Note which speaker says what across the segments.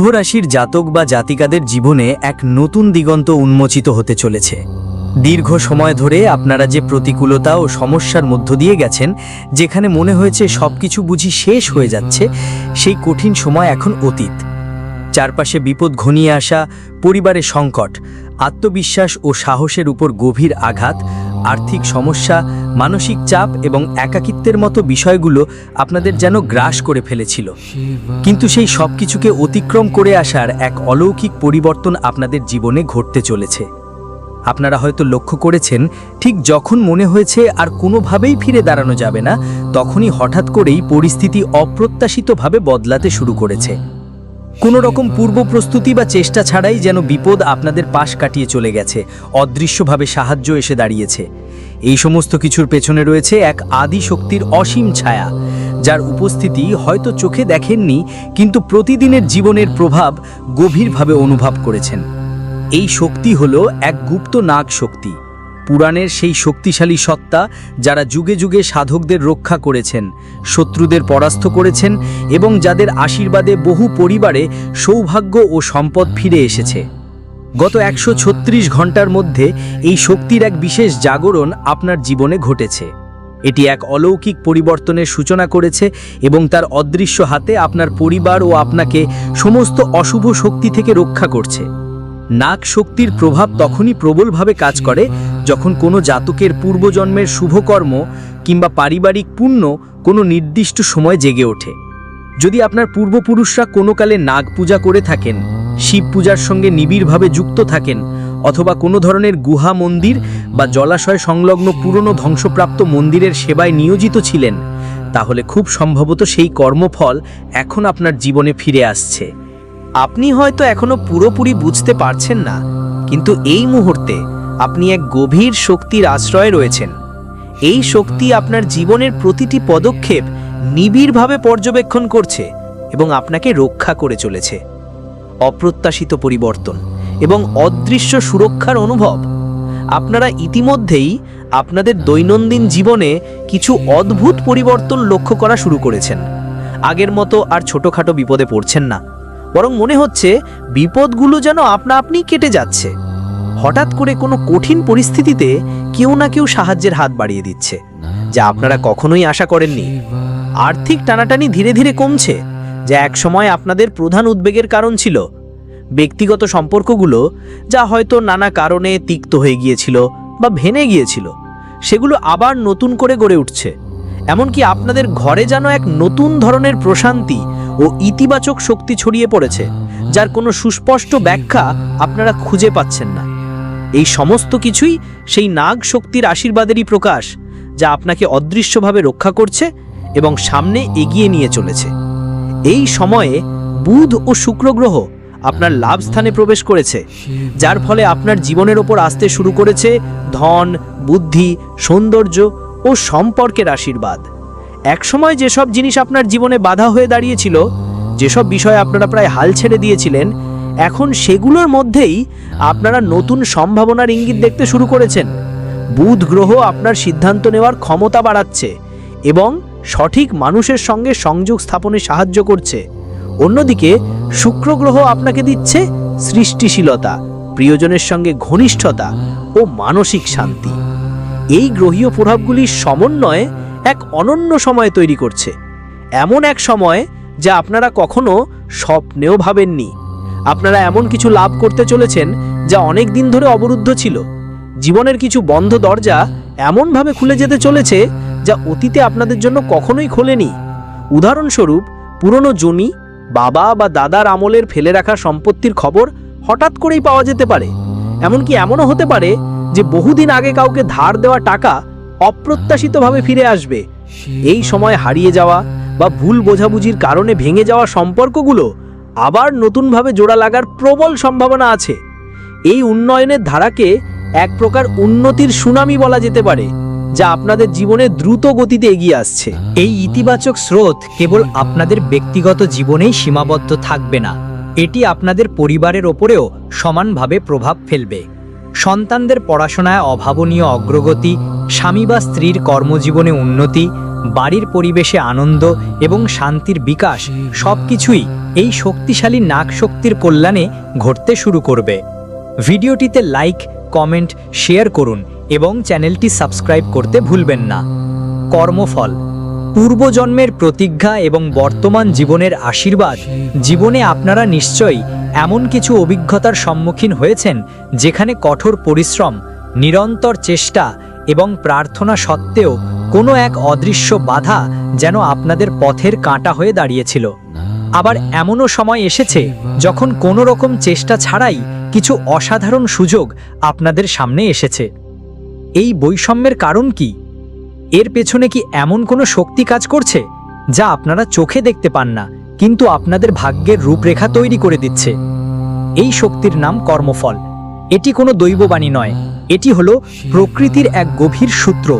Speaker 1: কুম্ভ রাশির জাতক বা জাতিকাদের জীবনে এক নতুন দিগন্ত উন্মোচিত হতে চলেছে। দীর্ঘ সময় ধরে আপনারা যে প্রতিকূলতা ও সমস্যার মধ্য দিয়ে গেছেন, যেখানে মনে হয়েছে সবকিছু বুঝি শেষ হয়ে যাচ্ছে, সেই কঠিন সময় এখন অতীত। চারপাশে বিপদ ঘনিয়ে আসা পরিবারে সংকট, আত্মবিশ্বাস ও সাহসের উপর গভীর আঘাত, আর্থিক সমস্যা, মানসিক চাপ এবং একাকিত্বের মতো বিষয়গুলো আপনাদের যেন গ্রাস করে ফেলেছিল। কিন্তু সেই সব কিছুকে অতিক্রম করে আসার এক অলৌকিক পরিবর্তন আপনাদের জীবনে ঘটতে চলেছে। আপনারা হয়তো লক্ষ্য করেছেন, ঠিক যখন মনে হয়েছে আর কোনোভাবেই ফিরে দাঁড়ানো যাবে না, তখনই হঠাৎ করেই পরিস্থিতি অপ্রত্যাশিতভাবে বদলাতে শুরু করেছে। কোনো রকম পূর্ব প্রস্তুতি বা চেষ্টা ছাড়াই যেন বিপদ আপনাদের পাশ কাটিয়ে চলে গেছে, অদৃশ্যভাবে সাহায্য এসে দাঁড়িয়েছে। এই সমস্ত কিছুর পেছনে রয়েছে এক আদি শক্তির অসীম ছায়া, যার উপস্থিতি হয়তো চোখে দেখেননি, কিন্তু প্রতিদিনের জীবনের প্রভাব গভীরভাবে অনুভব করেছেন। এই শক্তি হলো এক গুপ্ত নাগ শক্তি। পুরাণের সেই শক্তিশালী সত্তা যারা যুগে যুগে সাধকদের রক্ষা করেছেন, শত্রুদের পরাস্ত করেছেন এবং যাদের আশীর্বাদে বহু পরিবারে সৌভাগ্য ও সম্পদ ফিরে এসেছে। গত একশো ছত্রিশ ঘণ্টার মধ্যে এই শক্তির এক বিশেষ জাগরণ আপনার জীবনে ঘটেছে। এটি এক অলৌকিক পরিবর্তনের সূচনা করেছে এবং তার অদৃশ্য হাতে আপনার পরিবার ও আপনাকে সমস্ত অশুভ শক্তি থেকে রক্ষা করছে। নাক শক্তির প্রভাব তখনই প্রবলভাবে কাজ করে যখন কোনো জাতকের পূর্বজন্মের শুভকর্ম কিংবা পারিবারিক পুণ্য কোনো নির্দিষ্ট সময় জেগে ওঠে। যদি আপনার পূর্বপুরুষরা কোনো কালে নাগ পূজা করে থাকেন, শিব পূজার সঙ্গে নিবিড়ভাবে যুক্ত থাকেন, অথবা কোনো ধরনের গুহা মন্দির বা জলাশয় সংলগ্ন পুরনো ধ্বংসপ্রাপ্ত মন্দিরের সেবায় নিয়োজিত ছিলেন, তাহলে খুব সম্ভবত সেই কর্মফল এখন আপনার জীবনে ফিরে আসছে।
Speaker 2: আপনি হয়তো এখনও পুরোপুরি বুঝতে পারছেন না, কিন্তু এই মুহূর্তে আপনি এক গভীর শক্তির আশ্রয়ে রয়েছেন। এই শক্তি আপনার জীবনের প্রতিটি পদক্ষেপ নিবিড়ভাবে পর্যবেক্ষণ করছে এবং আপনাকে রক্ষা করে চলেছে। অপ্রত্যাশিত পরিবর্তন এবং অদৃশ্য সুরক্ষার অনুভব। আপনারা ইতিমধ্যেই আপনাদের দৈনন্দিন জীবনে কিছু অদ্ভুত পরিবর্তন লক্ষ্য করা শুরু করেছেন। আগের মতো আর ছোটখাটো বিপদে পড়ছেন না। বরং মনে হচ্ছে বিপদগুলো যেন আপনা আপনি কেটে যাচ্ছে। হঠাৎ করে কোনো কঠিন পরিস্থিতিতে কেউ না কেউ সাহায্যের হাত বাড়িয়ে দিচ্ছে, যা আপনারা কখনোই আশা করেননি। আর্থিক টানাটানি ধীরে ধীরে কমছে, যা একসময় আপনাদের প্রধান উদ্বেগের কারণ ছিল। ব্যক্তিগত সম্পর্কগুলো, যা হয়তো নানা কারণে তিক্ত হয়ে গিয়েছিল বা ভেঙে গিয়েছিল, সেগুলো আবার নতুন করে গড়ে উঠছে। এমনকি আপনাদের ঘরে যেন এক নতুন ধরনের প্রশান্তি ও ইতিবাচক শক্তি ছড়িয়ে পড়েছে, যার কোনো সুস্পষ্ট ব্যাখ্যা আপনারা খুঁজে পাচ্ছেন না। এই সমস্ত কিছুই সেই নাগ শক্তির আশীর্বাদেরই প্রকাশ, যা আপনাকে অদৃশ্যভাবে রক্ষা করছে এবং সামনে এগিয়ে নিয়ে চলেছে। এই সময়ে বুধ ও শুক্র গ্রহ আপনার লাভ স্থানে প্রবেশ করেছে, যার ফলে আপনার জীবনের ওপর আসতে শুরু করেছে ধন, বুদ্ধি, সৌন্দর্য ও সম্পর্কের আশীর্বাদ। একসময় যেসব জিনিস আপনার জীবনে বাধা হয়ে দাঁড়িয়েছিল, যেসব বিষয়ে আপনারা প্রায় হাল ছেড়ে দিয়েছিলেন এখন সেগুলোর মধ্যেই আপনারা নতুন সম্ভাবনার ইঙ্গিত দেখতে শুরু করেছেন। বুধ গ্রহ আপনার সিদ্ধান্ত নেওয়ার ক্ষমতা বাড়াচ্ছে এবং সঠিক মানুষের সঙ্গে সংযোগ স্থাপনে সাহায্য করছে। অন্যদিকে, শুক্র গ্রহ আপনাকে দিচ্ছে সৃষ্টিশীলতা, প্রিয়জনের সঙ্গে ঘনিষ্ঠতা ও মানসিক শান্তি। এই গ্রহীয় প্রভাবগুলির সমন্বয়ে এক অনন্য সময় তৈরি করছে। এমন এক সময় যা আপনারা কখনো স্বপ্নেও ভাবেননি। আপনারা এমন কিছু লাভ করতে চলেছেন যা অনেক দিন ধরে অবরুদ্ধ ছিল। জীবনের কিছু বন্ধ দরজা এমনভাবে খুলে যেতে চলেছে যা অতীতে আপনাদের জন্য কখনোই খোলেনি। উদাহরণস্বরূপ, পুরনো জমি, বাবা বা দাদার আমলের ফেলে রাখা সম্পত্তির খবর হঠাৎ করেই পাওয়া যেতে পারে। এমনকি এমনও হতে পারে যে বহুদিন আগে কাউকে ধার দেওয়া টাকা অপ্রত্যাশিতভাবে ফিরে আসবে। এই সময় হারিয়ে যাওয়া বা ভুল বোঝাবুঝির কারণে ভেঙে যাওয়া সম্পর্কগুলো আবার নতুনভাবে জোড়া লাগার প্রবল সম্ভাবনা আছে। এই উন্নয়নের ধারাকে এক প্রকার উন্নতির সুনামি বলা যেতে পারে, যা আপনাদের জীবনে দ্রুত গতিতে এগিয়ে আসছে।
Speaker 3: এই ইতিবাচক স্রোত কেবল আপনাদের ব্যক্তিগত জীবনেই সীমাবদ্ধ থাকবে না, এটি আপনাদের পরিবারের ওপরেও সমানভাবে প্রভাব ফেলবে। সন্তানদের পড়াশোনায় অভাবনীয় অগ্রগতি, স্বামী বা স্ত্রীর কর্মজীবনে উন্নতি, বাড়ির পরিবেশে আনন্দ এবং শান্তির বিকাশ সবকিছুই এই শক্তিশালী নাক শক্তির কল্যাণে ঘটতে শুরু করবে। ভিডিওটিতে লাইক, কমেন্ট, শেয়ার করুন এবং চ্যানেলটি সাবস্ক্রাইব করতে ভুলবেন না। কর্মফল। পূর্বজন্মের প্রতিজ্ঞা এবং বর্তমান জীবনের আশীর্বাদ। জীবনে আপনারা নিশ্চয়ই এমন কিছু অভিজ্ঞতার সম্মুখীন হয়েছেন যেখানে কঠোর পরিশ্রম, নিরন্তর চেষ্টা এবং প্রার্থনা সত্ত্বেও কোনো এক অদৃশ্য বাধা যেন আপনাদের পথের কাঁটা হয়ে দাঁড়িয়েছিল। আবার এমনও সময় এসেছে যখন কোনো রকম চেষ্টা ছাড়াই কিছু অসাধারণ সুযোগ আপনাদের সামনে এসেছে। এই বৈষম্যের কারণ কি? এর পেছনে কি এমন কোনো শক্তি কাজ করছে যা আপনারা চোখে দেখতে পান না, কিন্তু আপনাদের ভাগ্যের রূপরেখা তৈরি করে দিচ্ছে? এই শক্তির নাম কর্মফল। এটি কোনো দৈববাণী নয়। এটি হলো প্রকৃতির এক গভীর সূত্র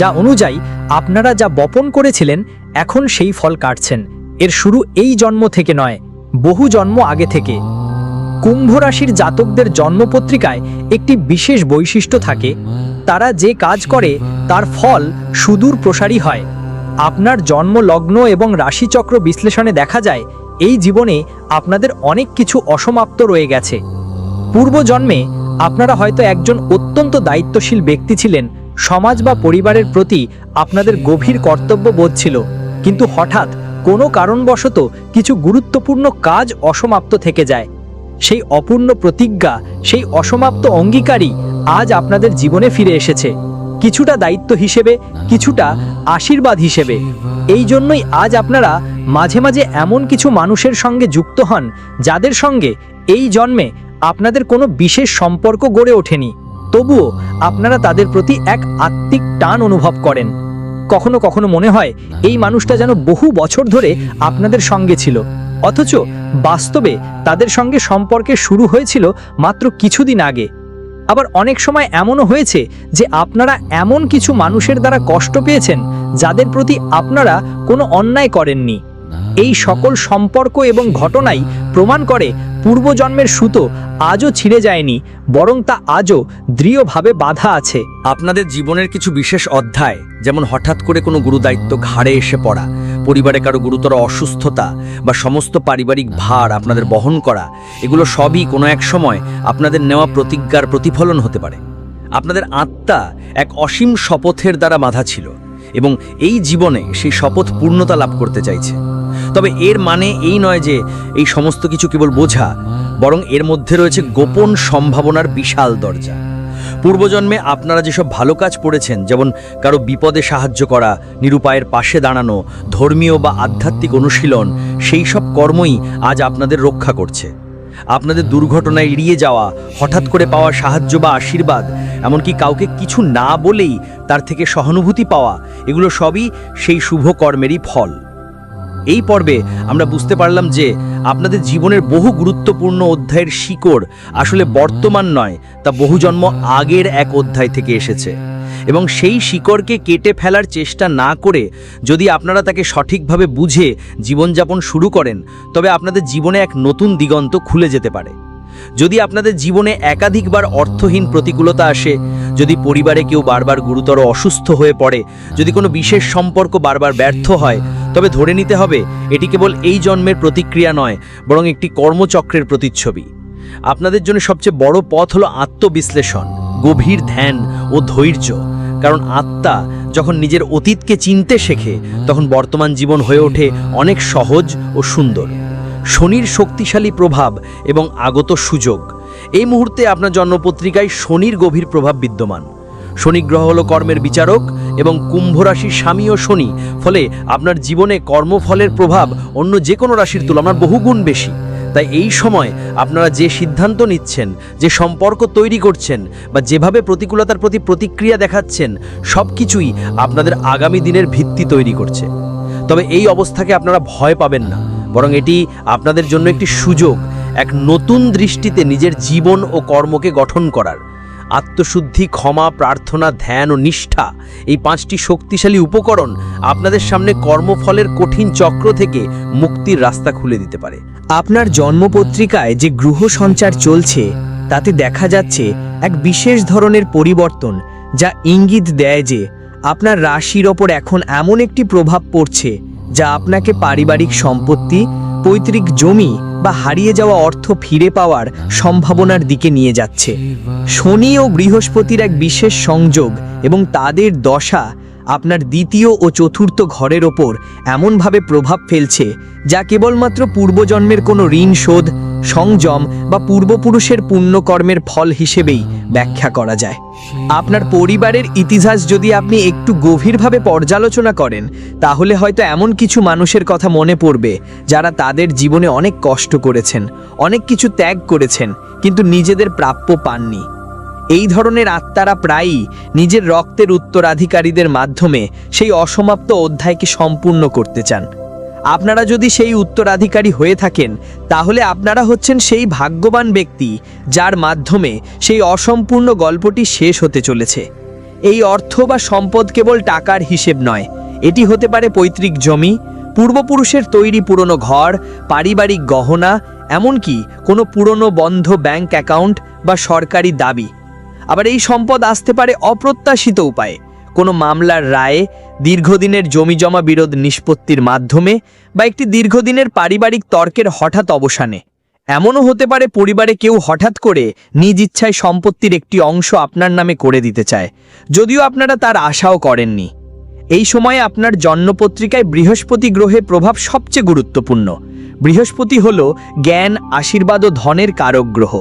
Speaker 3: যা অনুযায়ী আপনারা যা বপন করেছিলেন, এখন সেই ফল কাটছেন। এর শুরু এই জন্ম থেকে নয়, বহু জন্ম আগে থেকে। কুম্ভ রাশির জাতকদের জন্মপত্রিকায় একটি বিশেষ বৈশিষ্ট্য থাকে, তারা যে কাজ করে তার ফল সুদূর প্রসারী হয়। আপনার জন্ম লগ্ন এবং রাশিচক্র বিশ্লেষণে দেখা যায়, এই জীবনে আপনাদের অনেক কিছু অসমাপ্ত রয়ে গেছে। পূর্বজন্মে আপনারা হয়তো একজন অত্যন্ত দায়িত্বশীল ব্যক্তি ছিলেন, সমাজ বা পরিবারের প্রতি আপনাদের গভীর কর্তব্য বোধ ছিল। কিন্তু হঠাৎ কোনো কারণবশত কিছু গুরুত্বপূর্ণ কাজ অসমাপ্ত থেকে যায়। সেই অপূর্ণ প্রতিজ্ঞা, সেই অসমাপ্ত অঙ্গীকারই আজ আপনাদের জীবনে ফিরে এসেছে। কিছুটা দায়িত্ব হিসেবে, কিছুটা আশীর্বাদ হিসেবে। এই জন্যই আজ আপনারা মাঝে মাঝে এমন কিছু মানুষের সঙ্গে যুক্ত হন, যাদের সঙ্গে এই জন্মে আপনাদের কোনো বিশেষ সম্পর্ক গড়ে ওঠেনি। তবুও আপনারা তাদের প্রতি এক আত্মিক টান অনুভব করেন। কখনো কখনো মনে হয় এই মানুষটা যেন বহু বছর ধরে আপনাদের সঙ্গে ছিল। অথচ বাস্তবে তাদের সঙ্গে সম্পর্কে শুরু হয়েছিল মাত্র কিছুদিন আগে। আবার অনেক সময় এমনও হয়েছে যে আপনারা এমন কিছু মানুষের দ্বারা কষ্ট পেয়েছেন যাদের প্রতি আপনারা কোনো অন্যায় করেননি। এই সকল সম্পর্ক এবং ঘটনাই প্রমাণ করে পূর্বজন্মের সুতো আজও ছিঁড়ে যায়নি, বরং তা আজও দৃঢ়ভাবে বাধা আছে।
Speaker 1: আপনাদের জীবনের কিছু বিশেষ অধ্যায়, যেমন হঠাৎ করে কোনো গুরুদায়িত্ব ঘাড়ে এসে পড়া, পরিবারে কারও গুরুতর অসুস্থতা বা সমস্ত পারিবারিক ভার আপনাদের বহন করা, এগুলো সবই কোনো এক সময় আপনাদের নেওয়া প্রতিজ্ঞার প্রতিফলন হতে পারে। আপনাদের আত্মা এক অসীম শপথের দ্বারা বাঁধা ছিল এবং এই জীবনে সেই শপথ পূর্ণতা লাভ করতে চাইছে। তবে এর মানে এই নয় যে এই সমস্ত কিছু কেবল বোঝা, বরং এর মধ্যে রয়েছে গোপন সম্ভাবনার বিশাল দরজা। পূর্বজন্মে আপনারা যেসব ভালো কাজ পড়েছেন যেমন কারও বিপদে সাহায্য করা, নিরুপায়ের পাশে দাঁড়ানো, ধর্মীয় বা আধ্যাত্মিক অনুশীলন, সেই সব কর্মই আজ আপনাদের রক্ষা করছে। আপনাদের দুর্ঘটনায় এড়িয়ে যাওয়া, হঠাৎ করে পাওয়া সাহায্য বা আশীর্বাদ, এমনকি কাউকে কিছু না বলেই তার থেকে সহানুভূতি পাওয়া, এগুলো সবই সেই শুভ কর্মেরই ফল। এই পর্বে আমরা বুঝতে পারলাম যে আপনাদের জীবনের বহু গুরুত্বপূর্ণ অধ্যায়ের শিকড় আসলে বর্তমান নয়, তা বহু জন্ম আগের এক অধ্যায় থেকে এসেছে। এবং সেই শিকড়কে কেটে ফেলার চেষ্টা না করে যদি আপনারা তাকে সঠিকভাবে বুঝে জীবনযাপন শুরু করেন, তবে আপনাদের জীবনে এক নতুন দিগন্ত খুলে যেতে পারে। যদি আপনাদের জীবনে একাধিকবার অর্থহীন প্রতিকূলতা আসে, যদি পরিবারে কেউ বারবার গুরুতর অসুস্থ হয়ে পড়ে, যদি কোনো বিশেষ সম্পর্ক বারবার ব্যর্থ হয়, তবে ধরে নিতে হবে, এটি কেবল এই জন্মের প্রতিক্রিয়া নয়, বরং একটি কর্মচক্রের প্রতিচ্ছবি। আপনাদের জন্য সবচেয়ে বড় পথ হলো আত্মবিশ্লেষণ, গভীর ধ্যান ও ধৈর্য। কারণ আত্মা যখন নিজের অতীতকে চিনতে শেখে, তখন বর্তমান জীবন হয়ে ওঠে অনেক সহজ ও সুন্দর। শনির শক্তিশালী প্রভাব এবং আগত সুযোগ। এই মুহূর্তে আপনার জন্মপত্রিকায় শনির গভীর প্রভাব বিদ্যমান। শনি গ্রহ হলো কর্মের বিচারক এবং কুম্ভ রাশির স্বামী ও শনি, ফলে আপনার জীবনে কর্মফলের প্রভাব অন্য যে কোনো রাশির তুলনায় বহুগুণ বেশি। তাই এই সময় আপনারা যে সিদ্ধান্ত নিচ্ছেন, যে সম্পর্ক তৈরি করছেন বা যেভাবে প্রতিকূলতার প্রতি প্রতিক্রিয়া দেখাচ্ছেন সব কিছুই আপনাদের আগামী দিনের ভিত্তি তৈরি করছে। তবে এই অবস্থাকে আপনারা ভয় পাবেন না। বরং এটি আপনাদের জন্য একটি সুযোগ, এক নতুন দৃষ্টিতে নিজের জীবন ও কর্মকে গঠন করার। আত্মশুদ্ধি, ক্ষমা, প্রার্থনা, ধ্যান ও নিষ্ঠা, এই পাঁচটি শক্তিশালী উপকরণ আপনাদের সামনে কর্মফলের কঠিন চক্র থেকে মুক্তির রাস্তা খুলে দিতে পারে।
Speaker 2: আপনার জন্মপত্রিকায় যে গ্রহ সঞ্চার চলছে, তাতে দেখা যাচ্ছে এক বিশেষ ধরনের পরিবর্তন যা ইঙ্গিত দেয় যে আপনার রাশির ওপর এখন এমন একটি প্রভাব পড়ছে যা আপনাকে পারিবারিক সম্পত্তি, পৈতৃক জমি বা হারিয়ে যাওয়া অর্থ ফিরে পাওয়ার সম্ভাবনার দিকে নিয়ে যাচ্ছে। শনি ও বৃহস্পতির এক বিশেষ সংযোগ এবং তাদের দশা আপনার দ্বিতীয় ও চতুর্থ ঘরের ওপর এমনভাবে প্রভাব ফেলছে যা কেবলমাত্র পূর্বজন্মের কোনো ঋণ শোধ সংযম বা পূর্বপুরুষের পুণ্যকর্মের ফল হিসেবেই ব্যাখ্যা করা যায়। আপনার পরিবারের ইতিহাস যদি আপনি একটু গভীরভাবে পর্যালোচনা করেন, তাহলে হয়তো এমন কিছু মানুষের কথা মনে পড়বে, যারা তাদের জীবনে অনেক কষ্ট করেছেন, অনেক কিছু ত্যাগ করেছেন, কিন্তু নিজেদের প্রাপ্য পাননি। এই ধরনের আত্মারা প্রায়ই নিজের রক্তের উত্তরাধিকারীদের মাধ্যমে সেই অসমাপ্ত অধ্যায়কে সম্পূর্ণ করতে চান। আপনারা যদি সেই উত্তরাধিকারী হয়ে থাকেন, তাহলে আপনারা হচ্ছেন সেই ভাগ্যবান ব্যক্তি, যার মাধ্যমে সেই অসম্পূর্ণ গল্পটি শেষ হতে চলেছে। এই অর্থ বা সম্পদ কেবল টাকার হিসেব নয়, এটি হতে পারে পৈতৃক জমি, পূর্বপুরুষের তৈরি পুরনো ঘর, পারিবারিক গহনা, এমনকি কোনো পুরনো বন্ধ ব্যাংক অ্যাকাউন্ট বা সরকারি দাবি। আবার এই সম্পদ আসতে পারে অপ্রত্যাশিত উপায়ে। কোনো মামলার রায়ে দীর্ঘদিনের জমি জমা বিরোধ নিষ্পত্তির মাধ্যমে বা একটি দীর্ঘদিনের পারিবারিক তর্কের হঠাৎ অবসানে। এমনও হতে পারে পরিবারে কেউ হঠাৎ করে নিজ ইচ্ছায় সম্পত্তির একটি অংশ আপনার নামে করে দিতে চায়, যদিও আপনারা তার আশাও করেননি। এই সময়ে আপনার জন্মপত্রিকায় বৃহস্পতি গ্রহে প্রভাব সবচেয়ে গুরুত্বপূর্ণ। বৃহস্পতি হল জ্ঞান, আশীর্বাদ ও ধনের কারক গ্রহ।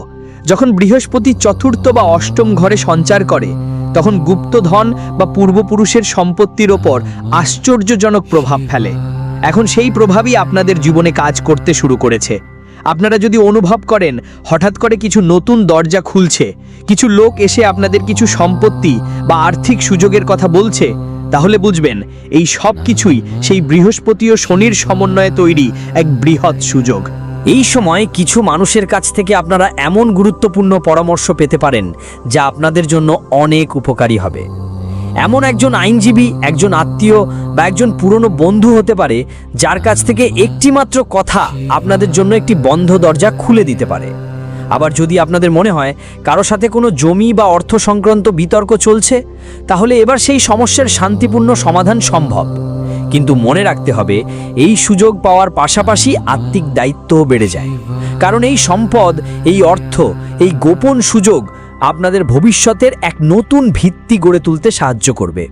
Speaker 2: যখন বৃহস্পতি চতুর্থ বা অষ্টম ঘরে সঞ্চার করে, তখন গুপ্তধন বা পূর্বপুরুষের সম্পত্তির ওপর আশ্চর্যজনক প্রভাব ফেলে। এখন সেই প্রভাবই আপনাদের জীবনে কাজ করতে শুরু করেছে। আপনারা যদি অনুভব করেন, হঠাৎ করে কিছু নতুন দরজা খুলছে, কিছু লোক এসে আপনাদের কিছু সম্পত্তি বা আর্থিক সুযোগের কথা বলছে, তাহলে বুঝবেন, এই সব কিছুই সেই বৃহস্পতি ও শনির সমন্বয়ে তৈরি এক বৃহৎ সুযোগ।
Speaker 1: এই সময় কিছু মানুষের কাছ থেকে আপনারা এমন গুরুত্বপূর্ণ পরামর্শ পেতে পারেন, যা আপনাদের জন্য অনেক উপকারী হবে। এমন একজন আইনজীবী, একজন আত্মীয় বা একজন পুরনো বন্ধু হতে পারে, যার কাছ থেকে একটিমাত্র কথা আপনাদের জন্য একটি বন্ধ দরজা খুলে দিতে পারে। আবার যদি আপনাদের মনে হয় কারও সাথে কোনো জমি বা অর্থ সংক্রান্ত বিতর্ক চলছে, তাহলে এবার সেই সমস্যার শান্তিপূর্ণ সমাধান সম্ভব। কিন্তু মনে রাখতে হবে, এই সুযোগ পাওয়ার পাশাপাশি আত্মিক দায়িত্বও বেড়ে যায়। কারণ এই সম্পদ, এই অর্থ, এই গোপন সুযোগ আপনাদের ভবিষ্যতের এক নতুন ভিত্তি গড়ে তুলতে সাহায্য করবে।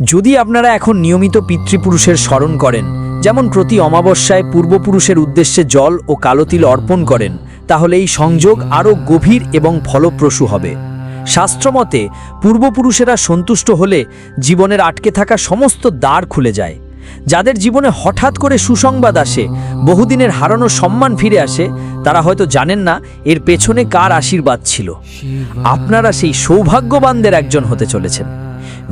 Speaker 1: যদি আপনারা এখন নিয়মিত পিতৃপুরুষের স্মরণ করেন, যেমন প্রতি অমাবস্যায় পূর্বপুরুষের উদ্দেশ্যে জল ও কালোতিল অর্পণ করেন, তাহলে এই সংযোগ আরও গভীর এবং ফলপ্রসূ হবে। শাস্ত্রমতে, পূর্বপুরুষেরা সন্তুষ্ট হলে জীবনের আটকে থাকা সমস্ত দ্বার খুলে যায়। যাদের জীবনে হঠাৎ করে সুসংবাদ আসে, বহুদিনের হারানো সম্মান ফিরে আসে, তারা হয়তো জানেন না এর পেছনে কার আশীর্বাদ ছিল। আপনারা সেই সৌভাগ্যবানদের একজন হতে চলেছেন।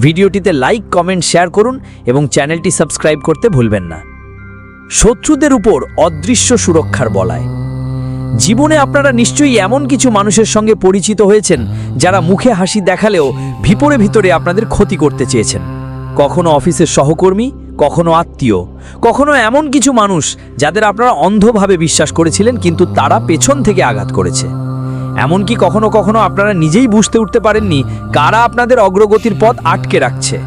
Speaker 1: ভিডিওটিতে লাইক, কমেন্ট, শেয়ার করুন এবং চ্যানেলটি সাবস্ক্রাইব করতে ভুলবেন না। শত্রুদের উপর অদৃশ্য সুরক্ষার বলায়। জীবনে আপনারা নিশ্চয়ই এমন কিছু মানুষের সঙ্গে পরিচিত হয়েছেন, যারা মুখে হাসি দেখালেও ভিপরে ভিতরে আপনাদের ক্ষতি করতে চেয়েছেন। কখনো অফিসের সহকর্মী, কখনো আত্মীয়, কখনো এমন কিছু মানুষ যাদের আপনারা অন্ধভাবে বিশ্বাস করেছিলেন, কিন্তু তারা পেছন থেকে আঘাত করেছে। এমনকি কখনো কখনো আপনারা নিজেই বুঝতে উঠতে পারেননি কারা আপনাদের অগ্রগতির পথ আটকে রাখছে।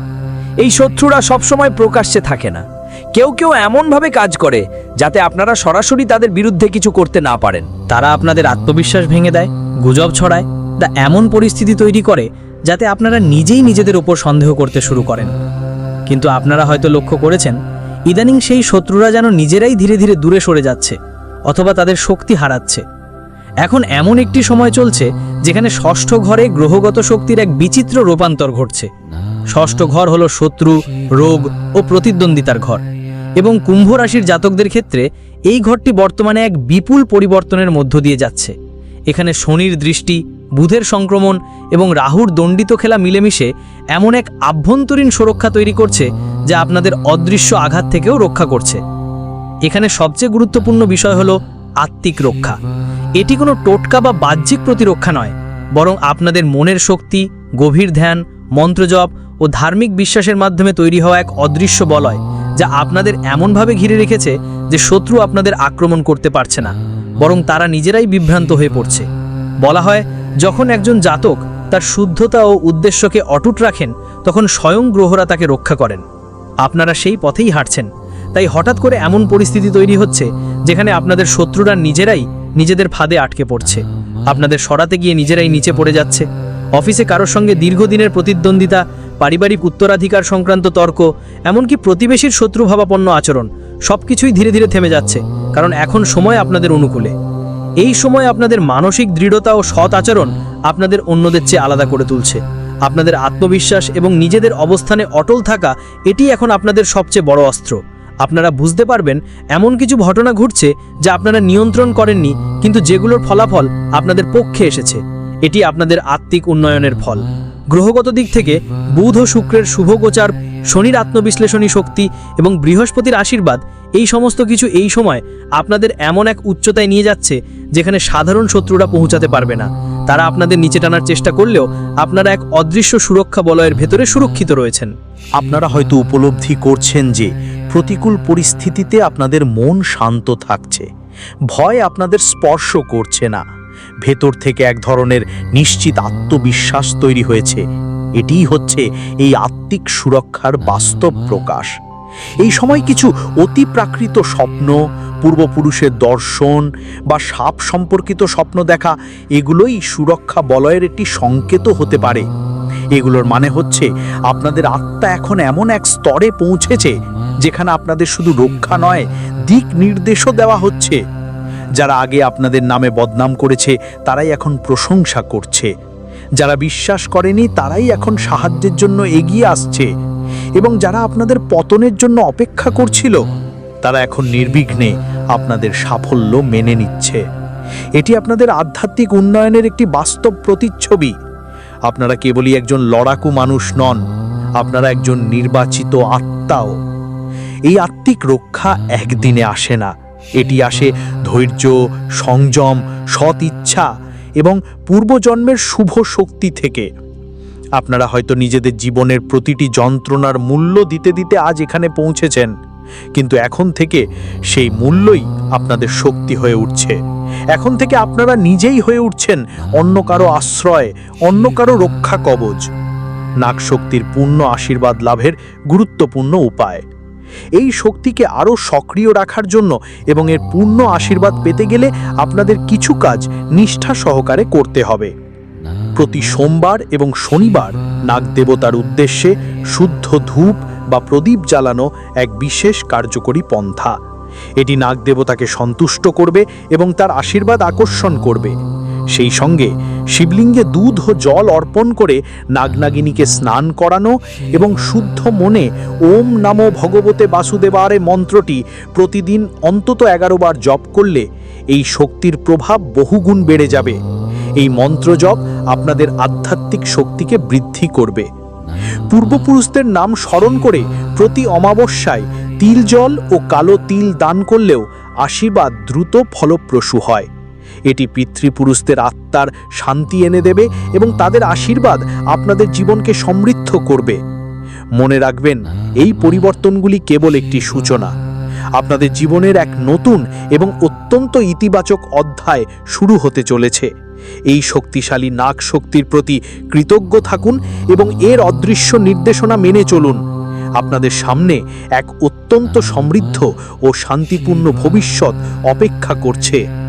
Speaker 1: এই শত্রুরা সবসময় প্রকাশ্যে থাকে না। কেউ কেউ এমনভাবে কাজ করে যাতে আপনারা সরাসরি তাদের বিরুদ্ধে কিছু করতে না পারেন।
Speaker 3: তারা আপনাদের আত্মবিশ্বাস ভেঙে দেয়, গুজব ছড়ায়, তা এমন পরিস্থিতি তৈরি করে যাতে আপনারা নিজেই নিজেদের ওপর সন্দেহ করতে শুরু করেন। কিন্তু আপনারা হয়তো লক্ষ্য করেছেন, ইদানিং সেই শত্রুরা যেন নিজেরাই ধীরে ধীরে দূরে সরে যাচ্ছে অথবা তাদের শক্তি হারাচ্ছে। এখন এমন একটি সময় চলছে যেখানে ষষ্ঠ ঘরে গ্রহগত শক্তির এক বিচিত্র রূপান্তর ঘটছে। ষষ্ঠ ঘর হলো শত্রু, রোগ ও প্রতিদ্বন্দ্বিতার ঘর। এবং কুম্ভ রাশির জাতকদের ক্ষেত্রে এই ঘরটি বর্তমানে এক বিপুল পরিবর্তনের মধ্য দিয়ে যাচ্ছে। এখানে শনির দৃষ্টি, বুধের সংক্রমণ এবং রাহুর দণ্ডিত খেলা মিলেমিশে এমন এক আভ্যন্তরীণ সুরক্ষা তৈরি করছে যা আপনাদের অদৃশ্য আঘাত থেকেও রক্ষা করছে। এখানে সবচেয়ে গুরুত্বপূর্ণ বিষয় হলো আত্মিক রক্ষা। এটি কোনো টোটকা বা বাহ্যিক প্রতিরক্ষা নয়, বরং আপনাদের মনের শক্তি, গভীর ধ্যান, মন্ত্রজপ ও ধার্মিক বিশ্বাসের মাধ্যমে তৈরি হওয়া এক অদৃশ্য বলয়, যা আপনাদের এমনভাবে ঘিরে রেখেছে যে শত্রু আপনাদের আক্রমণ করতে পারছে না, বরং তারা নিজেরাই বিভ্রান্ত হয়ে পড়ছে। বলা হয়, যখন একজন জাতক তার শুদ্ধতা ও উদ্দেশ্যকে অটুট রাখেন, তখন স্বয়ং গ্রহরা তাকে রক্ষা করেন। আপনারা সেই পথেই হাঁটছেন।
Speaker 2: তাই হঠাৎ করে এমন পরিস্থিতি তৈরি হচ্ছে, যেখানে আপনাদের শত্রুরা নিজেরাই নিজেদের ফাঁদে আটকে পড়ছে। আপনাদের সরাতে গিয়ে নিজেরাই নিচে পড়ে যাচ্ছে। অফিসে কারোর সঙ্গে দীর্ঘদিনের প্রতিদ্বন্দ্বিতা পারিবারিক উত্তরাধিকার সংক্রান্ত তর্ক, এমনকি প্রতিবেশীর শত্রুভাবাপন্ন আচরণ, সবকিছুই ধীরে ধীরে থেমে যাচ্ছে, কারণ এখন সময় আপনাদের অনুকূলে। এই সময় আপনাদের মানসিক দৃঢ়তা ও সৎ আচরণ আপনাদের অন্যদের চেয়ে আলাদা করে তুলছে। আপনাদের আত্মবিশ্বাস এবং নিজেদের অবস্থানে অটল থাকা, এটি এখন আপনাদের সবচেয়ে বড় অস্ত্র। আপনারা বুঝতে পারবেন, এমন কিছু ঘটনা ঘটছে যা আপনারা নিয়ন্ত্রণ করেননি, কিন্তু যেগুলোর ফলাফল আপনাদের পক্ষে এসেছে। এটি আপনাদের আত্মিক উন্নয়নের ফল। গ্রহগত দিক থেকে বুধ ও শুক্রের শুভ গোচার, শনির আত্মবিশ্লেষণী শক্তি এবং বৃহস্পতির আশীর্বাদ, এই সমস্ত কিছু এই সময় আপনাদের এমন এক উচ্চতায় নিয়ে যাচ্ছে যেখানে সাধারণ শত্রুরা পৌঁছাতে পারবে না। তারা আপনাদের নিচে টানার চেষ্টা করলেও আপনারা এক অদৃশ্য সুরক্ষা বলয়ের ভেতরে সুরক্ষিত রয়েছেন।
Speaker 4: আপনারা হয়তো উপলব্ধি করছেন যে প্রতিকূল পরিস্থিতিতে আপনাদের মন শান্ত থাকছে। ভয় আপনাদের স্পর্শ করছে না। ভেতর থেকে এক ধরনের নিশ্চিত আত্মবিশ্বাস তৈরি হয়েছে। এটিই হচ্ছে এই আত্মিক সুরক্ষার বাস্তব প্রকাশ। এই সময় কিছু অতি প্রাকৃত স্বপ্ন, পূর্বপুরুষের দর্শন বা সাপ সম্পর্কিত স্বপ্ন দেখা, এগুলোই সুরক্ষা বলয়ের একটি সংকেত হতে পারে। এগুলোর মানে হচ্ছে আপনাদের আত্মা এখন এমন এক স্তরে পৌঁছেছে, যেখানে আপনাদের শুধু রক্ষা নয়, দিক নির্দেশও দেওয়া হচ্ছে। যারা আগে আপনাদের নামে বদনাম করেছে, তারাই এখন প্রশংসা করছে। যারা বিশ্বাস করেনি, তারাই এখন সাহায্যের জন্য এগিয়ে আসছে। এবং যারা আপনাদের পতনের জন্য অপেক্ষা করছিল, তারা এখন নির্বিঘ্নে আপনাদের সাফল্য মেনে নিচ্ছে। এটি আপনাদের আধ্যাত্মিক উন্নয়নের একটি বাস্তব প্রতিচ্ছবি। আপনারা কেবলই একজন লড়াকু মানুষ নন, আপনারা একজন নির্বাচিত আত্মাও। এই আত্মিক রক্ষা একদিনে আসে না, এটি আসে ধৈর্য, সংযম, সৎ ইচ্ছা এবং পূর্বজন্মের শুভ শক্তি থেকে। আপনারা হয়তো নিজেদের জীবনের প্রতিটি যন্ত্রণার মূল্য দিতে দিতে আজ এখানে পৌঁছেছেন, কিন্তু এখন থেকে সেই মূল্যই আপনাদের শক্তি হয়ে উঠছে। এখন থেকে আপনারা নিজেই হয়ে উঠছেন অন্য কারও আশ্রয়, অন্য কারও রক্ষা কবচ। নাগশক্তির পূর্ণ আশীর্বাদ লাভের গুরুত্বপূর্ণ উপায়। এই শক্তিকে আরও সক্রিয় রাখার জন্য এবং এর পূর্ণ আশীর্বাদ পেতে গেলে আপনাদের কিছু কাজ নিষ্ঠা সহকারে করতে হবে। প্রতি সোমবার এবং শনিবার নাগদেবতার উদ্দেশ্যে শুদ্ধ ধূপ বা প্রদীপ জ্বালানো এক বিশেষ কার্যকরী পন্থা। এটি নাগদেবতাকে সন্তুষ্ট করবে এবং তার আশীর্বাদ আকর্ষণ করবে। সেই সঙ্গে শিবলিঙ্গে দুধ ও জল অর্পণ করে নাগনাগিনীকে স্নান করানো এবং শুদ্ধ মনে ওম নামো ভগবতে বাসুদেবারে মন্ত্রটি প্রতিদিন অন্তত এগারো বার জপ করলে এই শক্তির প্রভাব বহুগুণ বেড়ে যাবে। এই মন্ত্র জপ আপনাদের আধ্যাত্মিক শক্তিকে বৃদ্ধি করবে। পূর্বপুরুষদের নাম স্মরণ করে প্রতি অমাবস্যায় তিল জল ও কালো তিল দান করলেও আশীর্বাদ দ্রুত ফলপ্রসূ হয়। এটি পিতৃপুরুষদের আত্মার শান্তি এনে দেবে এবং তাদের আশীর্বাদ আপনাদের জীবনকে সমৃদ্ধ করবে। মনে রাখবেন, এই পরিবর্তনগুলি কেবল একটি সূচনা। আপনাদের জীবনের এক নতুন এবং অত্যন্ত ইতিবাচক অধ্যায় শুরু হতে চলেছে। এই শক্তিশালী নাগ শক্তির প্রতি কৃতজ্ঞ থাকুন এবং এর অদৃশ্য নির্দেশনা মেনে চলুন। আপনাদের সামনে এক অত্যন্ত সমৃদ্ধ ও শান্তিপূর্ণ ভবিষ্যৎ অপেক্ষা করছে।